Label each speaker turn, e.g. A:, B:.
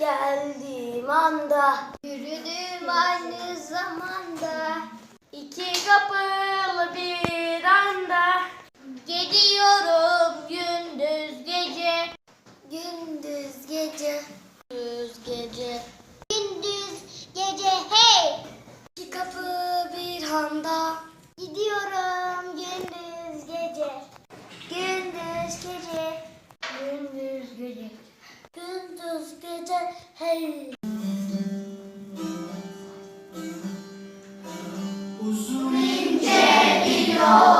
A: geldiğim anda. Yürüdüm aynı zamanda. İki kapılı bir anda. Gidiyorum gündüz gece. Gündüz gece. Hey. Uzun ince bir yol.